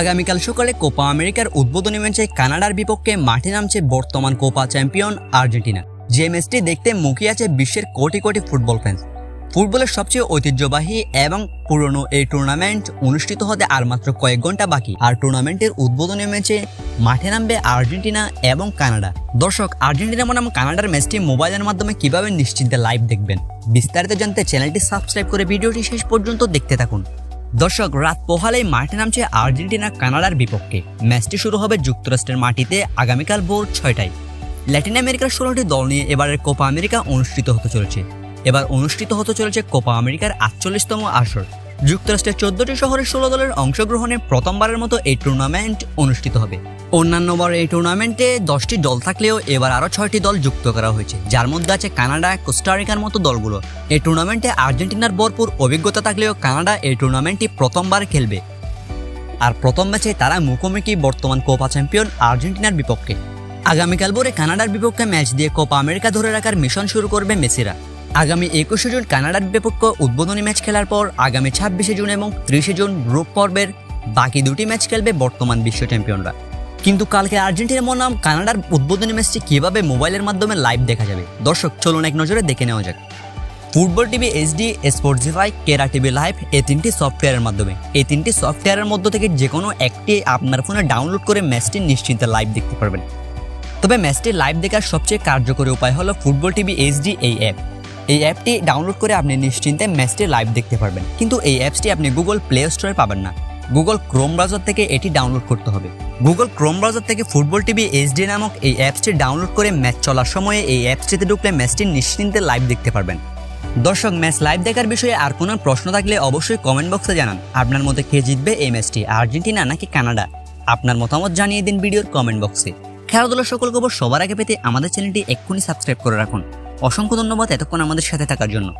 আগামীকাল সকালে কোপা আমেরিকার উদ্বোধনী ম্যাচে কানাডার বিপক্ষে মাঠে নামছে বর্তমান কোপা চ্যাম্পিয়ন আর্জেন্টিনা। যে ম্যাচটি দেখতে মুখিয়ে আছে বিশ্বের কোটি কোটি ফুটবল ফ্যান্স ফুটবলের সবচেয়ে ঐতিহ্যবাহী এবং পুরনো এই টুর্নামেন্ট অনুষ্ঠিত হতে আর মাত্র কয়েক ঘণ্টা বাকি। আর টুর্নামেন্টের উদ্বোধনী ম্যাচে মাঠে নামবে আর্জেন্টিনা এবং কানাডা। দর্শক, আর্জেন্টিনা বনাম কানাডার ম্যাচটি মোবাইলের মাধ্যমে কীভাবে নিশ্চিন্তে লাইভ দেখবেন? বিস্তারিত জানতে চ্যানেলটি সাবস্ক্রাইব করে ভিডিওটি শেষ পর্যন্ত দেখতে থাকুন। দর্শক, রাত পোহালেই মাঠে নামছে আর্জেন্টিনা, কানাডার বিপক্ষে। ম্যাচটি শুরু হবে যুক্তরাষ্ট্রের মাটিতে আগামীকাল ভোর ছয়টায়। ল্যাটিন আমেরিকার ষোলোটি দল নিয়ে এবারের কোপা আমেরিকা অনুষ্ঠিত হতে চলেছে। এবার অনুষ্ঠিত হতে চলেছে কোপা আমেরিকার আটচল্লিশতম আসর। যুক্তরাষ্ট্রের চোদ্দটি শহরের ষোলো দলের অংশগ্রহণে প্রথমবারের মতো এই টুর্নামেন্ট অনুষ্ঠিত হবে। অন্যান্যবার এই টুর্নামেন্টে দশটি দল থাকলেও এবার আরও ছয়টি দল যুক্ত করা হয়েছে। যার মধ্যে আছে কানাডা, কোস্টারিকার মতো দলগুলো। এই টুর্নামেন্টে আর্জেন্টিনার ভরপুর অভিজ্ঞতা থাকলেও কানাডা এই টুর্নামেন্টটি প্রথমবার খেলবে। আর প্রথম ম্যাচে তারা মুখোমুখি বর্তমান কোপা চ্যাম্পিয়ন আর্জেন্টিনার বিপক্ষে। আগামীকাল ভোরে কানাডার বিপক্ষে ম্যাচ দিয়ে কোপা আমেরিকা ধরে রাখার মিশন শুরু করবে মেসিরা। আগামী একুশে জুন কানাডার বিপক্ষে উদ্বোধনী ম্যাচ খেলার পর আগামী ছাব্বিশে জুন এবং ত্রিশে জুন গ্রুপ পর্বের বাকি দুটি ম্যাচ খেলবে বর্তমান বিশ্ব চ্যাম্পিয়নরা। কিন্তু কালকে আর্জেন্টিনা বনাম কানাডার উদ্বোধনী ম্যাচটি কীভাবে মোবাইলের মাধ্যমে লাইভ দেখা যাবে? দর্শক, চলুন এক নজরে দেখে নেওয়া যাক। ফুটবল টিভি এইচডি, স্পোর্টসিফাই, কেরা টিভি লাইভ এই তিনটি সফটওয়্যারের মাধ্যমে। এই তিনটি সফটওয়্যারের মধ্য থেকে যে কোনো একটি আপনার ফোনে ডাউনলোড করে ম্যাচটি নিশ্চিন্তে লাইভ দেখতে পারবেন। তবে ম্যাচটি লাইভ দেখার সবচেয়ে কার্যকরী উপায় হলো ফুটবল টিভি এইচডি এই অ্যাপ। এই অ্যাপটি ডাউনলোড করে আপনি নিশ্চিন্তে ম্যাচটি লাইভ দেখতে পারবেন। কিন্তু এই অ্যাপসটি আপনি গুগল প্লে স্টোরে পাবেন না। গুগল ক্রোম ব্রাউজার থেকে এটি ডাউনলোড করতে হবে। গুগল ক্রোম ব্রাউজার থেকে ফুটবল টিভি এইচডি নামক এই অ্যাপসটি ডাউনলোড করে ম্যাচ চলার সময়ে এই অ্যাপসটিতে ঢুকলে ম্যাচটি নিশ্চিন্তে লাইভ দেখতে পারবেন। দর্শক, ম্যাচ লাইভ দেখার বিষয়ে আর কোনো প্রশ্ন থাকলে অবশ্যই কমেন্ট বক্সে জানান। আপনার মতে কে জিতবে এই ম্যাচটি, আর্জেন্টিনা নাকি কানাডা? আপনার মতামত জানিয়ে দিন ভিডিওর কমেন্ট বক্সে খেলাধুলার সকল খবর সবার আগে পেতে আমাদের চ্যানেলটি এক্ষুনি সাবস্ক্রাইব করে রাখুন। অসংখ্য ধন্যবাদ এতক্ষণ আমাদের সাথে থাকার জন্য।